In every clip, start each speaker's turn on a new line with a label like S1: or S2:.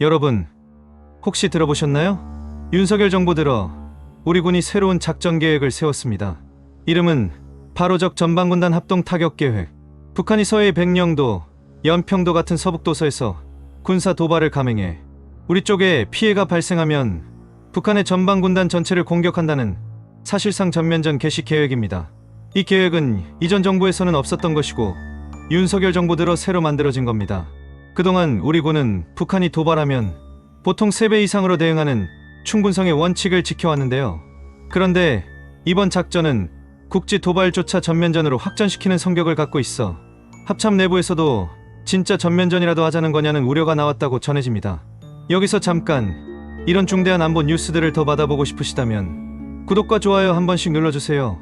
S1: 여러분, 혹시 들어보셨나요? 윤석열 정부 들어 우리 군이 새로운 작전 계획을 세웠습니다. 이름은 바로적 전방군단 합동 타격 계획. 북한이 서해 백령도, 연평도 같은 서북도서에서 군사 도발을 감행해 우리 쪽에 피해가 발생하면 북한의 전방군단 전체를 공격한다는 사실상 전면전 개시 계획입니다. 이 계획은 이전 정부에서는 없었던 것이고 윤석열 정부 들어 새로 만들어진 겁니다. 그동안 우리 군은 북한이 도발하면 보통 3배 이상으로 대응하는 충분성의 원칙을 지켜왔는데요. 그런데 이번 작전은 국지 도발조차 전면전으로 확전시키는 성격을 갖고 있어 합참 내부에서도 진짜 전면전이라도 하자는 거냐는 우려가 나왔다고 전해집니다. 여기서 잠깐 이런 중대한 안보 뉴스들을 더 받아보고 싶으시다면 구독과 좋아요 한 번씩 눌러주세요.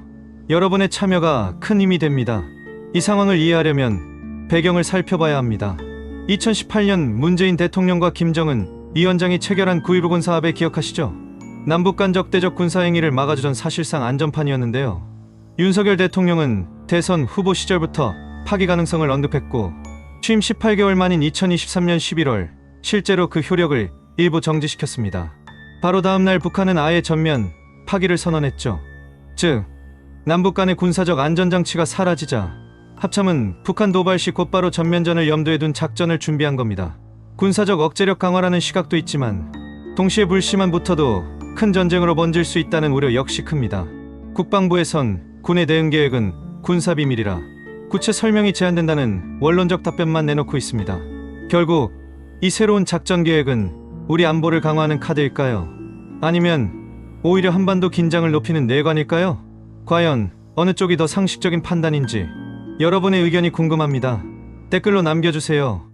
S1: 여러분의 참여가 큰 힘이 됩니다. 이 상황을 이해하려면 배경을 살펴봐야 합니다. 2018년 문재인 대통령과 김정은 위원장이 체결한 9.19 군사합의 기억하시죠? 남북 간 적대적 군사행위를 막아주던 사실상 안전판이었는데요. 윤석열 대통령은 대선 후보 시절부터 파기 가능성을 언급했고 취임 18개월 만인 2023년 11월 실제로 그 효력을 일부 정지시켰습니다. 바로 다음 날 북한은 아예 전면 파기를 선언했죠. 즉 남북 간의 군사적 안전장치가 사라지자 합참은 북한 도발 시 곧바로 전면전을 염두에 둔 작전을 준비한 겁니다. 군사적 억제력 강화라는 시각도 있지만 동시에 불씨만 붙어도 큰 전쟁으로 번질 수 있다는 우려 역시 큽니다. 국방부에선 군의 대응 계획은 군사 비밀이라 구체 설명이 제한된다는 원론적 답변만 내놓고 있습니다. 결국 이 새로운 작전 계획은 우리 안보를 강화하는 카드일까요? 아니면 오히려 한반도 긴장을 높이는 뇌관일까요? 과연 어느 쪽이 더 상식적인 판단인지 여러분의 의견이 궁금합니다. 댓글로 남겨주세요.